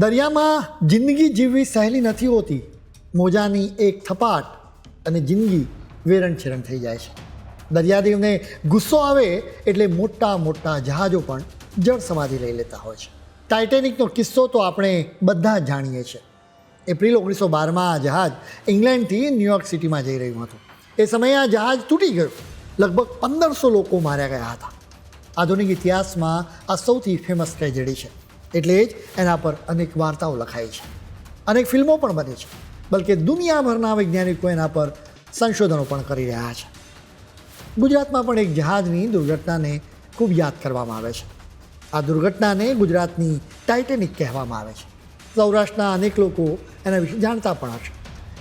દરિયામાં જિંદગી જીવવી સહેલી નથી હોતી. મોજાની એક થપાટ અને જિંદગી વેરણ છેરણ થઈ જાય છે. દરિયાદેવને ગુસ્સો આવે એટલે મોટા મોટા જહાજો પણ જળ સમાધિ લઈ લેતા હોય છે. ટાઇટેનિકનો કિસ્સો તો આપણે બધા જ જાણીએ છીએ. એપ્રિલ ઓગણીસો બારમાં આ જહાજ ઇંગ્લેન્ડથી ન્યુયોર્ક સિટીમાં જઈ રહ્યું હતું. એ સમયે આ જહાજ તૂટી ગયું. લગભગ પંદરસો લોકો માર્યા ગયા હતા. આધુનિક ઇતિહાસમાં આ સૌથી ફેમસ ટ્રેજેડી છે. એટલે જ એના પર અનેક વાર્તાઓ લખાય છે. અનેક ફિલ્મો પણ બને છે. બલકે દુનિયાભરના વૈજ્ઞાનિકો એના પર સંશોધનો પણ કરી રહ્યા છે. ગુજરાતમાં પણ એક જહાજની દુર્ઘટનાને ખૂબ યાદ કરવામાં આવે છે. આ દુર્ઘટનાને ગુજરાતની ટાઇટેનિક કહેવામાં આવે છે. સૌરાષ્ટ્રના અનેક લોકો એના વિશે જાણતા પણ હશે.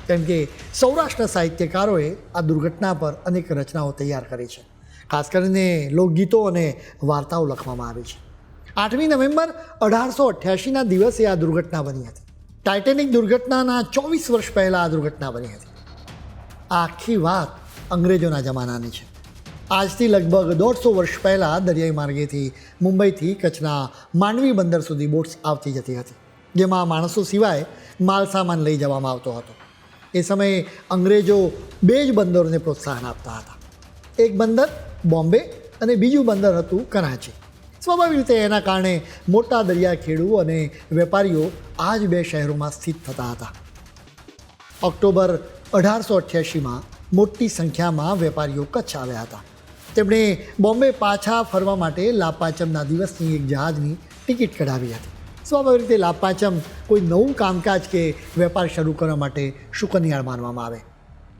કેમ કે સૌરાષ્ટ્ર સાહિત્યકારોએ આ દુર્ઘટના પર અનેક રચનાઓ તૈયાર કરી છે. ખાસ કરીને લોકગીતો અને વાર્તાઓ લખવામાં આવી છે. આઠમી નવેમ્બર અઢારસો અઠ્યાસીના દિવસે આ દુર્ઘટના બની હતી. ટાઇટેનિક દુર્ઘટનાના ચોવીસ વર્ષ પહેલાં આ દુર્ઘટના બની હતી. આખી વાત અંગ્રેજોના જમાનાની છે. આજથી લગભગ દોઢસો વર્ષ પહેલાં દરિયાઈ માર્ગેથી મુંબઈથી કચ્છના માંડવી બંદર સુધી બોટ્સ આવતી જતી હતી, જેમાં માણસો સિવાય માલ સામાન લઈ જવામાં આવતો હતો. એ સમયે અંગ્રેજો બે જ બંદરોને પ્રોત્સાહન આપતા હતા. એક બંદર બોમ્બે અને બીજું બંદર હતું કરાચી. સ્વાભાવિક રીતે એના કારણે મોટા દરિયા ખેડૂ અને વેપારીઓ આ જ બે શહેરોમાં સ્થિત થતા હતા. ઓક્ટોબર અઢારસો અઠ્યાસીમાં મોટી સંખ્યામાં વેપારીઓ કચ્છ આવ્યા હતા. તેમણે બોમ્બે પાછા ફરવા માટે લાપાચમના દિવસની એક જહાજની ટિકિટ કઢાવી હતી. સ્વાભાવિક રીતે લાપાચમ કોઈ નવું કામકાજ કે વેપાર શરૂ કરવા માટે શુકનિયાળ માનવામાં આવે.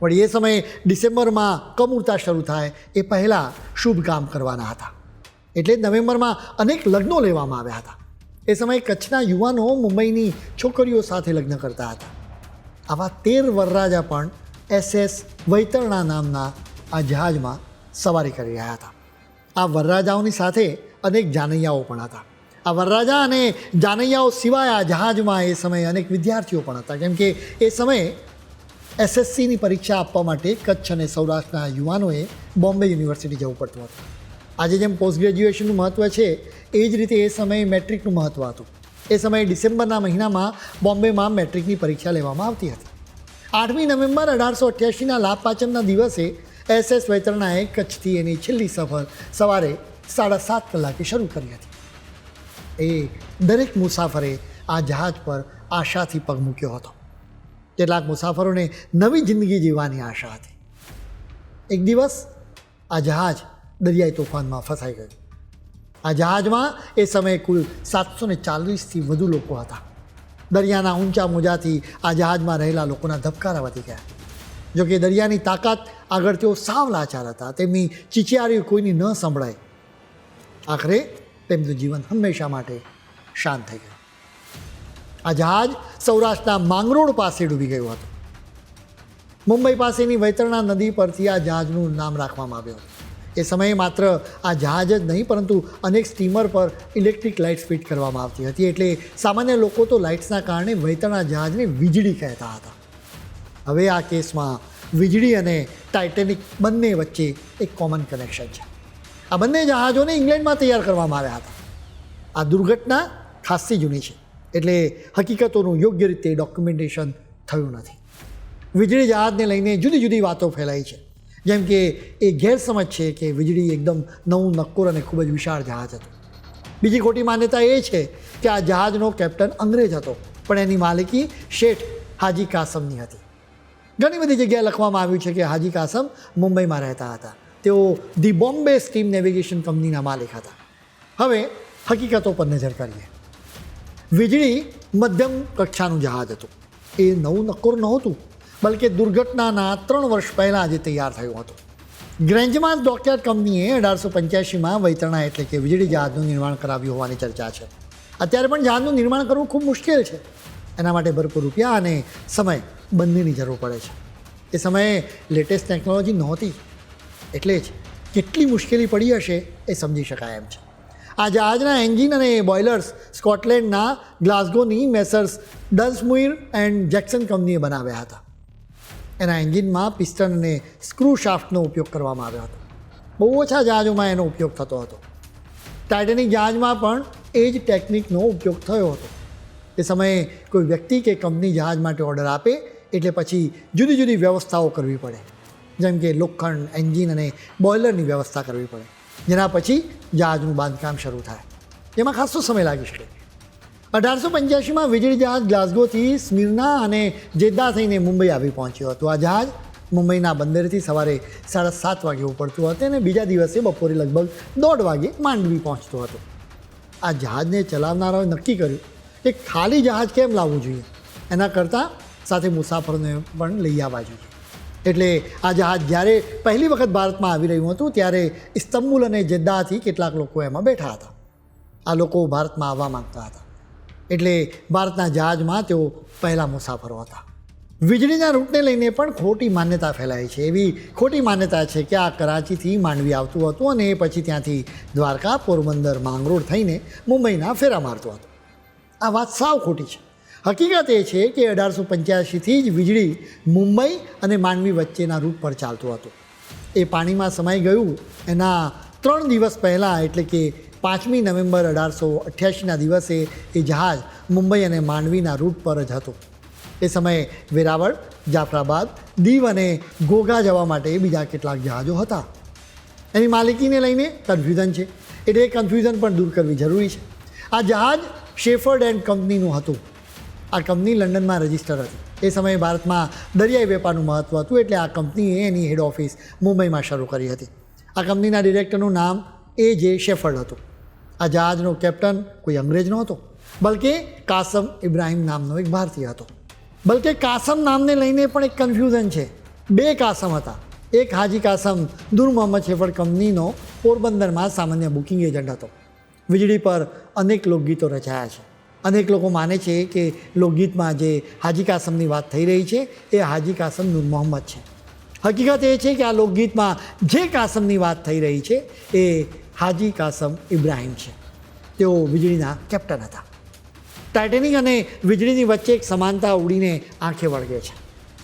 પણ એ સમયે ડિસેમ્બરમાં કમ ઉડતા શરૂ થાય એ પહેલાં શુભ કામ કરવાના હતા. એટલે નવેમ્બરમાં અનેક લગ્નો લેવામાં આવ્યા હતા. એ સમયે કચ્છના યુવાનો મુંબઈની છોકરીઓ સાથે લગ્ન કરતા હતા. આવા તેર વરરાજા પણ એસએસ વૈતરણા નામના આ જહાજમાં સવારી કરી રહ્યા હતા. આ વરરાજાઓની સાથે અનેક જાનૈયાઓ પણ હતા. આ વરરાજા અને જાનૈયાઓ સિવાય આ જહાજમાં એ સમયે અનેક વિદ્યાર્થીઓ પણ હતા. કેમ કે એ સમયે એસએસસીની પરીક્ષા આપવા માટે કચ્છ અને સૌરાષ્ટ્રના યુવાનોએ બોમ્બે યુનિવર્સિટી જવું પડતું હતું. આજે જેમ પોસ્ટ ગ્રેજ્યુએશનનું મહત્ત્વ છે, એ જ રીતે એ સમયે મેટ્રિકનું મહત્ત્વ હતું. એ સમયે ડિસેમ્બરના મહિનામાં બોમ્બેમાં મેટ્રિકની પરીક્ષા લેવામાં આવતી હતી. આઠમી નવેમ્બર અઢારસો અઠ્યાસીના લાભ પાંચમના દિવસે એસએસ વૈતરણાએ કચ્છથી એની છેલ્લી સફર સવારે સાડા સાત કલાકે શરૂ કરી હતી. એ દરેક મુસાફરે આ જહાજ પર આશાથી પગ મૂક્યો હતો. કેટલાક મુસાફરોને નવી જિંદગી જીવવાની આશા હતી. એક દિવસ આ જહાજ દરિયાઈ તોફાનમાં ફસાઈ ગયું. આ જહાજમાં એ સમયે કુલ સાતસો ને ચાલીસથી વધુ લોકો હતા. દરિયાના ઊંચા મોજાથી આ જહાજમાં રહેલા લોકોના ધબકારા વધી ગયા. જોકે દરિયાની તાકાત આગળ તેઓ સાવ લાચાર હતા. તેમની ચીચિયારીઓ કોઈની ન સંભળાય. આખરે તેમનું જીવન હંમેશા માટે શાંત થઈ ગયું. આ જહાજ સૌરાષ્ટ્રના માંગરોળ પાસે ડૂબી ગયું હતું. મુંબઈ પાસેની વૈતરણા નદી પરથી આ જહાજનું નામ રાખવામાં આવ્યું હતું. એ સમયે માત્ર આ જહાજ જ નહીં, પરંતુ અનેક સ્ટીમર પર ઇલેક્ટ્રિક લાઇટ્સ ફિટ કરવામાં આવતી હતી. એટલે સામાન્ય લોકો તો લાઇટ્સના કારણે વૈતરણા જહાજને વીજળી કહેતા હતા. હવે આ કેસમાં વીજળી અને ટાઇટેનિક બંને વચ્ચે એક કોમન કનેક્શન છે. આ બંને જહાજોને ઇંગ્લેન્ડમાં તૈયાર કરવામાં આવ્યા હતા. આ દુર્ઘટના ખાસ્સી જૂની છે. એટલે હકીકતોનું યોગ્ય રીતે ડોક્યુમેન્ટેશન થયું નથી. વીજળી જહાજને લઈને જુદી જુદી વાતો ફેલાઈ છે. જેમ કે એ ગેરસમજ છે કે વીજળી એકદમ નવું નક્કોર અને ખૂબ જ વિશાળ જહાજ હતું. બીજી ખોટી માન્યતા એ છે કે આ જહાજનો કેપ્ટન અંગ્રેજ હતો, પણ એની માલિકી શેઠ હાજી કાસમની હતી. ઘણી બધી જગ્યાએ લખવામાં આવ્યું છે કે હાજી કાસમ મુંબઈમાં રહેતા હતા. તેઓ ધી બોમ્બે સ્ટીમ નેવિગેશન કંપનીના માલિક હતા. હવે હકીકતો પર નજર કરીએ. વીજળી મધ્યમ કક્ષાનું જહાજ હતું. એ નવું નક્કોર નહોતું. બલકે દુર્ઘટનાના ત્રણ વર્ષ પહેલાં આજે તૈયાર થયું હતું. ગ્રેન્જમાં ડોકયાર્ડ કંપનીએ અઢારસો પંચ્યાસીમાં વૈતરણા એટલે કે વીજળી જહાજનું નિર્માણ કરાવ્યું હોવાની ચર્ચા છે. અત્યારે પણ જહાજનું નિર્માણ કરવું ખૂબ મુશ્કેલ છે. એના માટે ભરપૂર રૂપિયા અને સમય બંનેની જરૂર પડે છે. એ સમયે લેટેસ્ટ ટેકનોલોજી નહોતી. એટલે જ કેટલી મુશ્કેલી પડી હશે એ સમજી શકાય એમ છે. આ જહાજના એન્જિન અને બોઇલર્સ સ્કોટલેન્ડના ગ્લાસ્ગોની મેસર્સ ડન્સમુઇર એન્ડ જેક્સન કંપનીએ બનાવ્યા હતા. એના એન્જિનમાં પિસ્ટન અને સ્ક્રૂ શાફ્ટનો ઉપયોગ કરવામાં આવ્યો હતો. બહુ ઓછા જહાજોમાં એનો ઉપયોગ થતો હતો. ટાઇટેનિક જહાજમાં પણ એ જ ટેકનિકનો ઉપયોગ થયો હતો. એ સમયે કોઈ વ્યક્તિ કે કંપની જહાજ માટે ઓર્ડર આપે એટલે પછી જુદી જુદી વ્યવસ્થાઓ કરવી પડે. જેમ કે લોખંડ, એન્જિન અને બોઇલરની વ્યવસ્થા કરવી પડે. જેના પછી જહાજનું બાંધકામ શરૂ થાય. જેમાં ખાસો સમય લાગી શકે. અઢારસો પંચ્યાસીમાં વીજળી જહાજ ગ્લાસ્ગોથી સ્મિરના અને જેદ્દા થઈને મુંબઈ આવી પહોંચ્યું હતું. આ જહાજ મુંબઈના બંદરેથી સવારે સાડા સાત વાગે ઉપડતું હતું અને બીજા દિવસે બપોરે લગભગ દોઢ વાગે માંડવી પહોંચતું હતું. આ જહાજને ચલાવનારાઓએ નક્કી કર્યું કે ખાલી જહાજ કેમ લાવવું જોઈએ? એના કરતાં સાથે મુસાફરોને પણ લઈ આવવા જોઈએ. એટલે આ જહાજ જ્યારે પહેલી વખત ભારતમાં આવી રહ્યું હતું, ત્યારે ઇસ્તંબુલ અને જેદ્દાથી કેટલાક લોકો એમાં બેઠા હતા. આ લોકો ભારતમાં આવવા માંગતા હતા. એટલે ભારતના જહાજમાં તેઓ પહેલા મુસાફરો હતા. વીજળીના રૂટને લઈને પણ ખોટી માન્યતા ફેલાય છે. એવી ખોટી માન્યતા છે કે આ કરાચીથી માંડવી આવતું હતું અને એ પછી ત્યાંથી દ્વારકા, પોરબંદર, માંગરોળ થઈને મુંબઈના ફેરા મારતું હતું. આ વાત સાવ ખોટી છે. હકીકત એ છે કે અઢારસો પંચ્યાસીથી જ વીજળી મુંબઈ અને માંડવી વચ્ચેના રૂટ પર ચાલતું હતું. એ પાણીમાં સમાઈ ગયું એના ત્રણ દિવસ પહેલાં એટલે કે પાંચમી નવેમ્બર અઢારસો અઠ્યાસીના દિવસે એ જહાજ મુંબઈ અને માંડવીના રૂટ પર જ હતું. એ સમયે વેરાવળ, જાફરાબાદ, દીવ અને ગોગા જવા માટે બીજા કેટલાક જહાજો હતા. એની માલિકીને લઈને કન્ફ્યુઝન છે. એટલે એ કન્ફ્યુઝન પણ દૂર કરવી જરૂરી છે. આ જહાજ શેફર્ડ એન્ડ કંપનીનું હતું. આ કંપની લંડનમાં રજિસ્ટર હતી. એ સમયે ભારતમાં દરિયાઈ વેપારનું મહત્ત્વ હતું એટલે આ કંપનીએ એની હેડ ઓફિસ મુંબઈમાં શરૂ કરી હતી. આ કંપનીના ડિરેક્ટરનું નામ એ જે શેફર્ડ હતું. આ જહાજનો કેપ્ટન કોઈ અંગ્રેજ નહોતો, બલકે કાસમ ઇબ્રાહિમ નામનો એક ભારતીય હતો. બલકે કાસમ નામને લઈને પણ એક કન્ફ્યુઝન છે. બે કાસમ હતા. એક હાજી કાસમ દુર મોહમ્મદ શેફળ કંપનીનો પોરબંદરમાં સામાન્ય બુકિંગ એજન્ટ હતો. વીજળી પર અનેક લોકગીતો રચાયા છે. અનેક લોકો માને છે કે લોકગીતમાં જે હાજી કાસમની વાત થઈ રહી છે, એ હાજી કાસમ નૂર મોહમ્મદ છે. હકીકત એ છે કે આ લોકગીતમાં જે કાસમની વાત થઈ રહી છે, એ હાજી કાસમ ઇબ્રાહિમ છે. તેઓ વીજળીના કેપ્ટન હતા. ટાઇટેનિક અને વીજળીની વચ્ચે એક સમાનતા ઉડીને આંખે વળગે છે.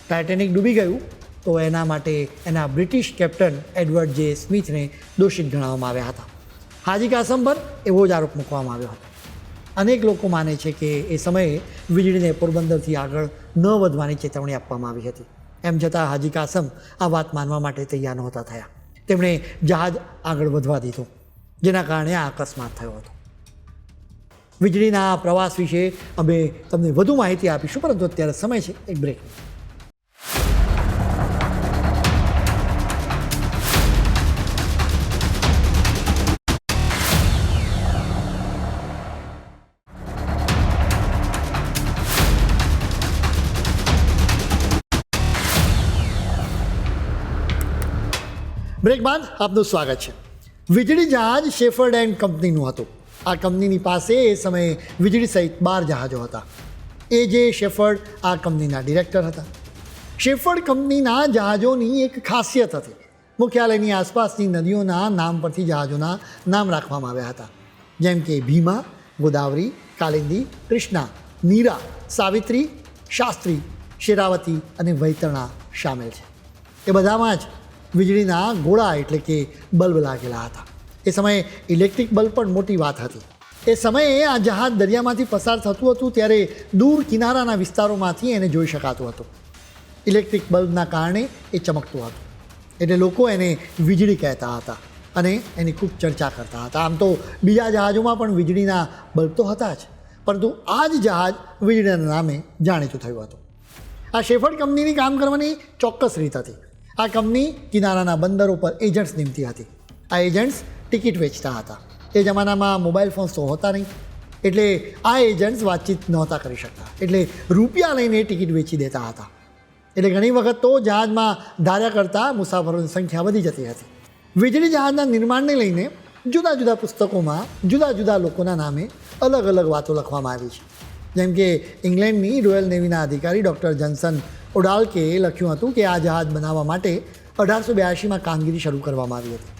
ટાઇટેનિક ડૂબી ગયું તો એના માટે એના બ્રિટિશ કેપ્ટન એડવર્ડ જે સ્મિથને દોષિત ગણાવવામાં આવ્યા હતા. હાજી કાસમ પર એવો જ આરોપ મૂકવામાં આવ્યો હતો. અનેક લોકો માને છે કે એ સમયે વીજળીને પોરબંદરથી આગળ ન વધવાની ચેતવણી આપવામાં આવી હતી. એમ છતાં હાજી કાસમ આ વાત માનવા માટે તૈયાર નહોતા થયા. તેમણે જહાજ આગળ વધવા દીધું. જેના કારણે આ અકસ્માત થયો હતો. વીજળીના પ્રવાસ વિશે અમે તમને વધુ માહિતી આપીશું, પરંતુ અત્યારે સમય છે, એક બ્રેક બ્રેક બાદ આપનું સ્વાગત છે. વીજળી જહાજ શેફર્ડ એન્ડ કંપનીનું હતું. આ કંપનીની પાસે એ સમયે વીજળી સહિત બાર જહાજો હતા. એ જે શેફર્ડ, આ કંપનીના ડિરેક્ટર હતા. શેફર્ડ કંપનીના જહાજોની એક ખાસિયત હતી. મુખ્યાલયની આસપાસની નદીઓના નામ પરથી જહાજોના નામ રાખવામાં આવ્યા હતા. જેમ કે ભીમા, ગોદાવરી, કાલિંદી, કૃષ્ણા નીરા સાવિત્રી, શાસ્ત્રી, શેરાવતી અને વૈતરણા સામેલ છે. એ બધામાં જ વીજળીના ગોળા એટલે કે બલ્બ લાગેલા હતા. એ સમયે ઇલેક્ટ્રિક બલ્બ પણ મોટી વાત હતી. એ સમયે આ જહાજ દરિયામાંથી પસાર થતું હતું ત્યારે દૂર કિનારાના વિસ્તારોમાંથી એને જોઈ શકાતું હતું. ઇલેક્ટ્રિક બલ્બના કારણે એ ચમકતું હતું. એટલે લોકો એને વીજળી કહેતા હતા અને એની ખૂબ ચર્ચા કરતા હતા. આમ તો બીજા જહાજોમાં પણ વીજળીના બલ્બ તો હતા જ, પરંતુ આ જ જહાજ વીજળીના નામે જાણીતું થયું હતું. આ શેફર્ડ કંપનીની કામ કરવાની ચોક્કસ રીત હતી. આ કંપની કિનારાના બંદરો પર એજન્ટ્સ નિમતી હતી. આ એજન્ટ્સ ટિકિટ વેચતા હતા. એ જમાનામાં મોબાઈલ ફોન્સ તો હોતા નહીં. એટલે આ એજન્ટ્સ વાતચીત નહોતા કરી શકતા. એટલે રૂપિયા લઈને ટિકિટ વેચી દેતા હતા. એટલે ઘણી વખત તો જહાજમાં ધાર્યા કરતાં મુસાફરોની સંખ્યા વધી જતી હતી. વીજળી જહાજના નિર્માણને લઈને જુદા જુદા પુસ્તકોમાં જુદા જુદા લોકોના નામે અલગ અલગ વાતો લખવામાં આવી છે. જેમ કે ઇંગ્લેન્ડની રોયલ નેવીના અધિકારી ડૉક્ટર જન્સન ઓડાલ્કેએ લખ્યું હતું કે આ જહાજ બનાવવા માટે અઢારસો બ્યાસીમાં કામગીરી શરૂ કરવામાં આવી હતી.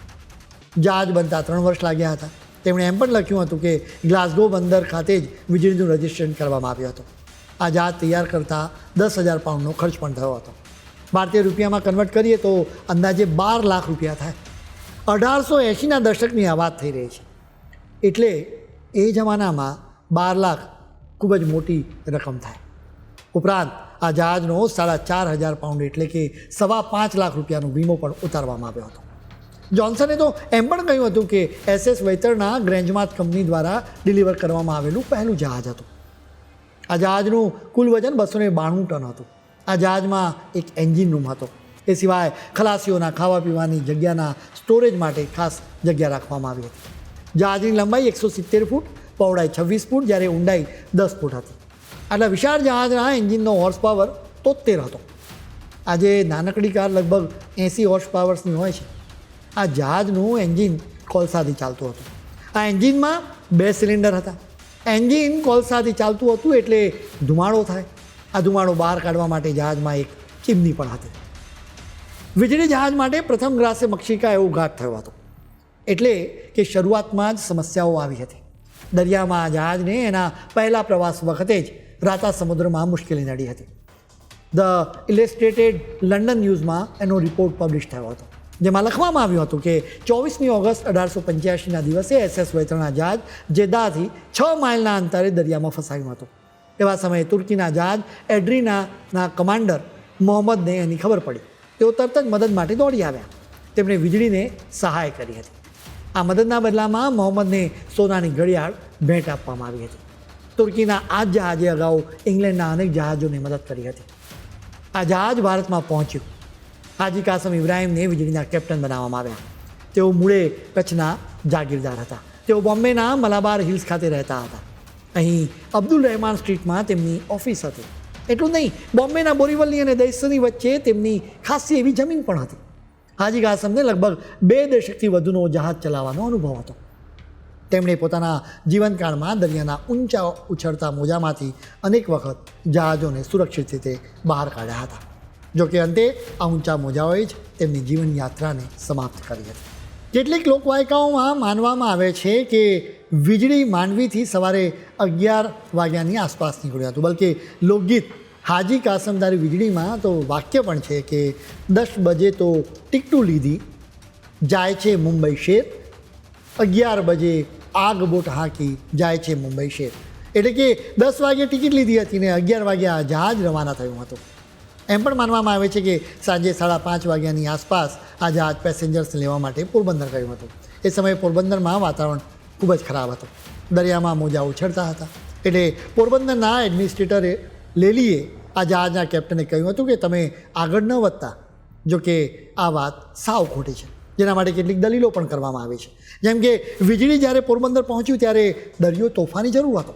જહાજ બનતા ત્રણ વર્ષ લાગ્યા હતા. તેમણે એમ પણ લખ્યું હતું કે ગ્લાસગો બંદર ખાતે જ વીજળીનું રજિસ્ટ્રેશન કરવામાં આવ્યું હતું. આ જહાજ તૈયાર કરતાં દસ હજાર પાઉન્ડનો ખર્ચ પણ થયો હતો. ભારતીય રૂપિયામાં કન્વર્ટ કરીએ તો અંદાજે બાર લાખ રૂપિયા થાય. અઢારસો એંશીના દશકની આ વાત થઈ રહી છે. એટલે એ જમાનામાં બાર લાખ ખૂબ જ મોટી રકમ થાય. ઉપરાંત આ જહાજનો સાડા ચાર હજાર પાઉન્ડ એટલે કે સવા પાંચ લાખ રૂપિયાનો વીમો પણ ઉતારવામાં આવ્યો હતો. જોન્સને તો એમ પણ કહ્યું હતું કે એસએસ વૈતરણા ગ્રેન્જમાત કંપની દ્વારા ડિલિવર કરવામાં આવેલું પહેલું જહાજ હતું. આ જહાજનું કુલ વજન બસો ને બાણું ટન હતું. આ જહાજમાં એક એન્જિન રૂમ હતો. એ સિવાય ખલાસીઓના ખાવા પીવાની જગ્યાના સ્ટોરેજ માટે ખાસ જગ્યા રાખવામાં આવી હતી. જહાજની લંબાઈ એકસો સિત્તેર ફૂટ, પહોળાઈ છવ્વીસ ફૂટ, જ્યારે ઊંડાઈ દસ ફૂટ હતી. આટલા વિશાળ જહાજના એન્જિનનો હોર્સ પાવર તોતેર હતો. આજે નાનકડી કાર લગભગ એંસી હોર્સ પાવર્સની હોય છે. આ જહાજનું એન્જિન કોલસાથી ચાલતું હતું. આ એન્જિનમાં બે સિલિન્ડર હતા. એન્જિન કોલસાથી ચાલતું હતું એટલે ધુમાડો થાય. આ ધુમાડો બહાર કાઢવા માટે જહાજમાં એક ચીમની પણ હતી. વીજળી જહાજ માટે પ્રથમ ગ્રાસે મક્ષિકા એવો ઘાટ થયો હતો. એટલે કે શરૂઆતમાં જ સમસ્યાઓ આવી હતી. દરિયામાં જહાજને એના પહેલા પ્રવાસ વખતે જ રાતા સમુદ્રમાં મુશ્કેલી નડી હતી. ધ ઇલેસ્ટ્રેટેડ લંડન ન્યૂઝમાં એનો રિપોર્ટ પબ્લિશ થયો હતો, જેમાં લખવામાં આવ્યું હતું કે ચોવીસમી ઓગસ્ટ અઢારસો પંચ્યાસીના દિવસે એસએસ વૈતરણા જહાજ જેદાથી છ માઇલના અંતરે દરિયામાં ફસાયું હતું. એવા સમયે તુર્કીના જહાજ એડ્રીનાના કમાન્ડર મોહમ્મદને એની ખબર પડી. તેઓ તરત જ મદદ માટે દોડી આવ્યા. તેમણે વીજળીને સહાય કરી હતી. આ મદદના બદલામાં મોહમ્મદને સોનાની ઘડિયાળ ભેટ આપવામાં આવી હતી. તુર્કીના આ જ જહાજે અગાઉ ઇંગ્લેન્ડના અનેક જહાજોને મદદ કરી હતી. આ જહાજ ભારતમાં પહોંચ્યું. હાજી કાસમ ઇબ્રાહિમને વીજળીના કેપ્ટન બનાવવામાં આવ્યા. તેઓ મૂળે કચ્છના જાગીરદાર હતા. તેઓ બોમ્બેના મલાબાર હિલ્સ ખાતે રહેતા હતા. અહીં અબ્દુલ રહેમાન સ્ટ્રીટમાં તેમની ઓફિસ હતી. એટલું નહીં, બોમ્બેના બોરીવલી અને દૈસની વચ્ચે તેમની ખાસી એવી જમીન પણ હતી. હાજી કાસમને લગભગ બે દશકથી વધુનો જહાજ ચલાવવાનો અનુભવ હતો. તેમણે પોતાના જીવનકાળમાં દરિયાના ઊંચા ઉછળતા મોજામાંથી અનેક વખત જહાજોને સુરક્ષિત રીતે બહાર કાઢ્યા હતા. જોકે અંતે આ ઊંચા મોજાઓએ જ તેમની જીવન યાત્રાને સમાપ્ત કરી હતી. કેટલીક લોકવાયકાઓમાં માનવામાં આવે છે કે વીજળી માંડવીથી સવારે અગિયાર વાગ્યાની આસપાસ નીકળ્યું હતું. બલકે લોકગીત હાજી કાસમદારી વીજળીમાં તો વાક્ય પણ છે કે દસ બજે તો ટિકટું લીધી, જાય છે મુંબઈ શેર, અગિયાર બજે આગ બોટ હાંકી જાય છે મુંબઈ શેર. એટલે કે દસ વાગે ટિકિટ લીધી હતી ને અગિયાર વાગે આ જહાજ રવાના થયું હતું. એમ પણ માનવામાં આવે છે કે સાંજે સાડા પાંચ વાગ્યાની આસપાસ આ જહાજ પેસેન્જર્સને લેવા માટે પોરબંદર ગયું હતું. એ સમયે પોરબંદરમાં વાતાવરણ ખૂબ જ ખરાબ હતું. દરિયામાં મોજા ઉછળતા હતા. એટલે પોરબંદરના એડમિનિસ્ટ્રેટરે લેલીએ આ જહાજના કેપ્ટને કહ્યું હતું કે તમે આગળ ન વધતા, જોકે આ વાત સાવ ખોટી છે. જેના માટે કેટલીક દલીલો પણ કરવામાં આવી છે. જેમ કે, વીજળી જ્યારે પોરબંદર પહોંચ્યું ત્યારે દરિયો તોફાની જરૂર હતો.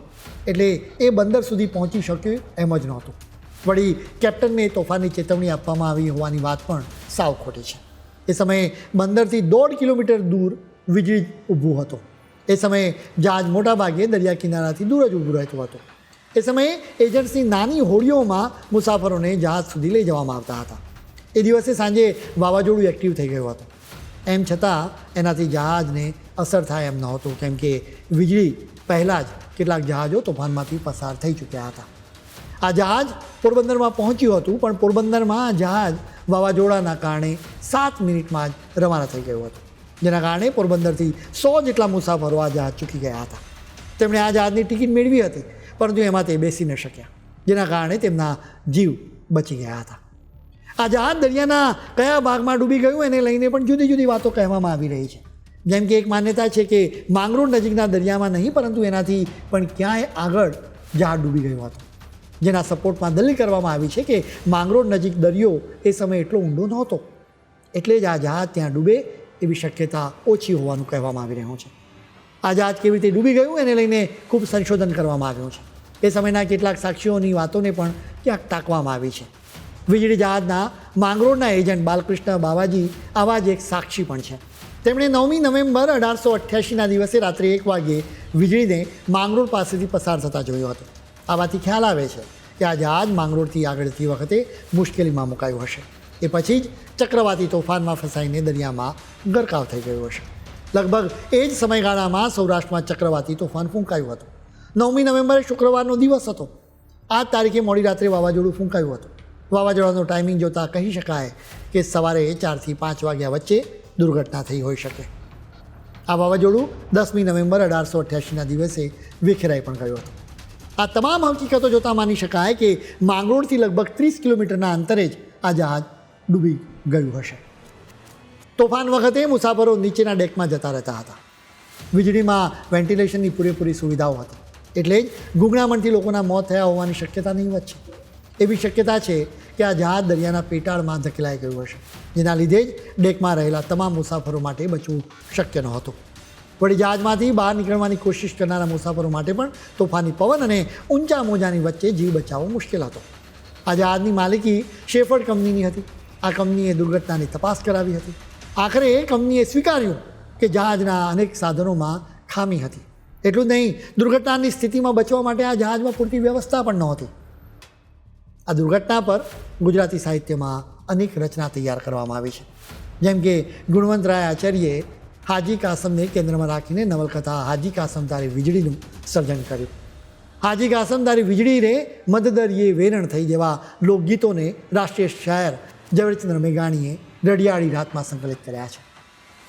એટલે એ બંદર સુધી પહોંચી શક્યું એમ જ નહોતું. વળી કેપ્ટનને તોફાની ચેતવણી આપવામાં આવી હોવાની વાત પણ સાવ ખોટી છે. એ સમયે બંદરથી દોઢ કિલોમીટર દૂર વીજળી ઊભું હતું. એ સમયે જહાજ મોટાભાગે દરિયા કિનારાથી દૂર જ ઊભું રહેતું હતું. એ સમયે એજન્ટ્સની નાની હોડીઓમાં મુસાફરોને જહાજ સુધી લઈ જવામાં આવતા હતા. એ દિવસે સાંજે વાવાઝોડું એક્ટિવ થઈ ગયું હતું. એમ છતાં એનાથી જહાજને અસર થાય એમ નહોતું કેમ કે વીજળી પહેલાં જ કેટલાક જહાજો તોફાનમાંથી પસાર થઈ ચૂક્યા હતા. આ જહાજ પોરબંદરમાં પહોંચ્યું હતું, પણ પોરબંદરમાં જહાજ વાવાઝોડાના કારણે સાત મિનિટમાં જ રવાના થઈ ગયું હતું, જેના કારણે પોરબંદરથી સો જેટલા મુસાફરો આ જહાજ ચૂકી ગયા હતા. તેમણે આ જહાજની ટિકિટ મેળવી હતી, પરંતુ એમાં તે બેસી ન શક્યા, જેના કારણે તેમના જીવ બચી ગયા હતા. આ જહાજ દરિયાના કયા ભાગમાં ડૂબી ગયું એને લઈને પણ જુદી જુદી વાતો કહેવામાં આવી રહી છે. જેમ કે એક માન્યતા છે કે માંગરોળ નજીકના દરિયામાં નહીં, પરંતુ એનાથી પણ ક્યાંય આગળ જહાજ ડૂબી ગયું હતું. જેના સપોર્ટમાં દલીલ કરવામાં આવી છે કે માંગરોળ નજીક દરિયો એ સમયે એટલો ઊંડો નહોતો. એટલે જ આ જહાજ ત્યાં ડૂબે એવી શક્યતા ઓછી હોવાનું કહેવામાં આવી રહ્યું છે. આ જહાજ કેવી રીતે ડૂબી ગયું એને લઈને ખૂબ સંશોધન કરવામાં આવ્યું છે. એ સમયના કેટલાક સાક્ષીઓની વાતોને પણ ક્યાંક ટાંકવામાં આવી છે. વીજળી જહાજના માંગરોળના એજન્ટ બાલકૃષ્ણ બાવાજી આવા જ એક સાક્ષી પણ છે. તેમણે નવમી નવેમ્બર અઢારસો અઠ્યાસીના દિવસે રાત્રે એક વાગ્યે વીજળીને માંગરોળ પાસેથી પસાર થતા જોયો હતો. આવાથી ખ્યાલ આવે છે કે આ જહાજ માંગરોળથી આગળથી વખતે મુશ્કેલીમાં મુકાયું હશે. એ પછી જ ચક્રવાતી તોફાનમાં ફસાઈને દરિયામાં ગરકાવ થઈ ગયો હશે. લગભગ એ જ સમયગાળામાં સૌરાષ્ટ્રમાં ચક્રવાતી તોફાન ફૂંકાયું હતું. નવમી નવેમ્બરે શુક્રવારનો દિવસ હતો. આ તારીખે મોડી રાત્રે વાવાઝોડું ફૂંકાયું હતું. વાવાઝોડાનો ટાઈમિંગ જોતાં કહી શકાય કે સવારે ચારથી પાંચ વાગ્યા વચ્ચે દુર્ઘટના થઈ હોઈ શકે. આ વાવાઝોડું દસમી નવેમ્બર અઢારસો અઠ્યાસીના દિવસે વિખેરાઈ પણ ગયું હતું. આ તમામ હકીકતો જોતાં માની શકાય કે માંગરોળથી લગભગ ત્રીસ કિલોમીટરના અંતરે જ આ જહાજ ડૂબી ગયું હશે. તોફાન વખતે મુસાફરો નીચેના ડેકમાં જતા રહેતા હતા. વીજળીમાં વેન્ટિલેશનની પૂરેપૂરી સુવિધાઓ હતી. એટલે જ ગુંગળામણથી લોકોના મોત થયા હોવાની શક્યતા નહીવત છે એવી શક્યતા છે કે આ જહાજ દરિયાના પેટાળમાં ધકેલાઈ ગયું હશે. જેના લીધે જ ડેકમાં રહેલા તમામ મુસાફરો માટે બચવું શક્ય નહોતું. વળી જહાજમાંથી બહાર નીકળવાની કોશિશ કરનારા મુસાફરો માટે પણ તોફાની પવન અને ઊંચા મોજાની વચ્ચે જીવ બચાવવો મુશ્કેલ હતો. આ જહાજની માલિકી શેફર્ડ કંપનીની હતી. આ કંપનીએ દુર્ઘટનાની તપાસ કરાવી હતી. આખરે એ કંપનીએ સ્વીકાર્યું કે જહાજના અનેક સાધનોમાં ખામી હતી. એટલું જ નહીં, દુર્ઘટનાની સ્થિતિમાં બચવા માટે આ જહાજમાં પૂરતી વ્યવસ્થા પણ નહોતી. આ દુર્ઘટના પર ગુજરાતી સાહિત્યમાં અનેક રચના તૈયાર કરવામાં આવી છે. જેમ કે ગુણવંતરાય આચાર્યે હાજી કાસમને કેન્દ્રમાં રાખીને નવલકથા હાજી કાસમ તારી વીજળીનું સર્જન કર્યું. હાજી કાસમ તારી વીજળીને મદદરીએ વેરણ થઈ જેવા લોકગીતોને રાષ્ટ્રીય શાયર ઝવેરચંદ્ર મેઘાણીએ રડિયાળી રાતમાં સંકલિત કર્યા છે.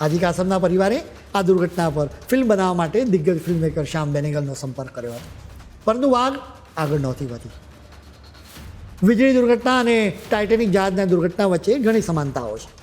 હાજી કાસમના પરિવારે આ દુર્ઘટના પર ફિલ્મ બનાવવા માટે દિગ્ગજ ફિલ્મમેકર શ્યામ બેનેગલનો સંપર્ક કર્યો હતો. પરંતુ વાઘ આગળ નહોતી વધી. વીજળી દુર્ઘટના અને ટાઇટેનિક જહાજના દુર્ઘટના વચ્ચે ઘણી સમાનતાઓ છે.